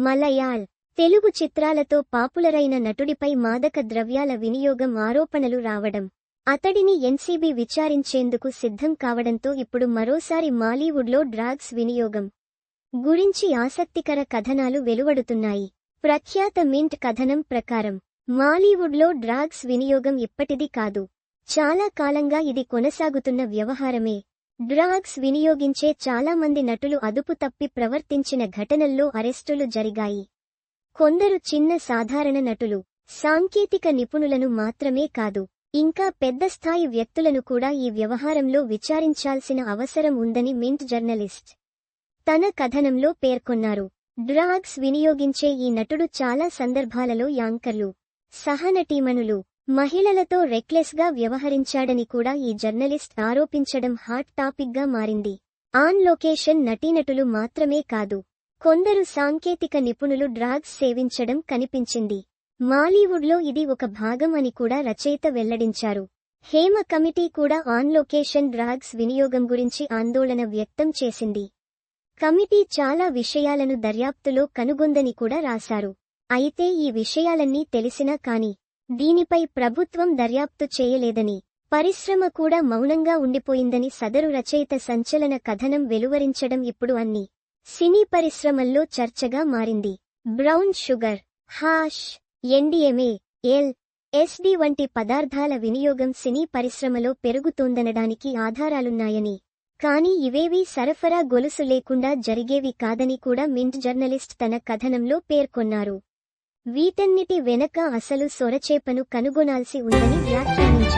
మలయాళ్ తెలుగు చిత్రాలతో పాపులరైన నటుడిపై మాదక ద్రవ్యాల వినియోగం ఆరోపణలు రావడం అతడిని ఎన్సీబీ విచారించేందుకు సిద్ధం కావడంతో ఇప్పుడు మరోసారి మాలీవుడ్లో డ్రాగ్స్ వినియోగం గురించి ఆసక్తికర కథనాలు వెలువడుతున్నాయి. ప్రఖ్యాత మింట్ కథనం ప్రకారం మాలీవుడ్లో డ్రాగ్స్ వినియోగం ఇప్పటిది కాదు. చాలా కాలంగా ఇది కొనసాగుతున్న వ్యవహారమే. డ్రాగ్స్ వినియోగించే చాలా మంది నటులు అదుపు తప్పి ప్రవర్తించిన ఘటనల్లో అరెస్టులు జరిగాయి. కొందరు చిన్న సాధారణ నటులు సాంకేతిక నిపుణులను మాత్రమే కాదు ఇంకా పెద్ద స్థాయి వ్యక్తులను కూడా ఈ వ్యవహారంలో విచారించాల్సిన అవసరం ఉందని మింట్ జర్నలిస్ట్ తన కథనంలో పేర్కొన్నారు. డ్రాగ్స్ వినియోగించే ఈ నటుడు చాలా సందర్భాలలో యాంకర్లు సహనటీమణులు మహిళలతో రెక్లెస్గా వ్యవహరించాడని కూడా ఈ జర్నలిస్ట్ ఆరోపించడం హాట్ టాపిక్గా మారింది. ఆన్ లొకేషన్ నటీనటులు మాత్రమే కాదు కొందరు సాంకేతిక నిపుణులు డ్రాగ్స్ సేవించడం కనిపించింది. మాలీవుడ్లో ఇది ఒక భాగం అని కూడా రచయిత వెల్లడించారు. హేమ కమిటీ కూడా ఆన్ లొకేషన్ డ్రాగ్స్ వినియోగం గురించి ఆందోళన వ్యక్తం చేసింది. కమిటీ చాలా విషయాలను దర్యాప్తులో కనుగొందని కూడా రాశారు. అయితే ఈ విషయాలన్నీ తెలిసినా కానీ దీనిపై ప్రభుత్వం దర్యాప్తు చేయలేదని పరిశ్రమ కూడా మౌనంగా ఉండిపోయిందని సదరు రచయిత సంచలన కథనం వెలువరించడం ఇప్పుడు అన్ని సినీ పరిశ్రమల్లో చర్చగా మారింది. Brown sugar hash MDMA L S D వంటి పదార్థాల వినియోగం సినీ పరిశ్రమలో పెరుగుతోందనడానికి ఆధారాలున్నాయని కానీ ఇవేవీ సరఫరా గొలుసు లేకుండా జరిగేవి కాదని కూడా మింట్ జర్నలిస్ట్ తన కథనంలో పేర్కొన్నారు. వీటన్నిటి వెనక అసలు సొరచేపను కనుగొనాల్సి ఉందని వ్యాఖ్యానించారు.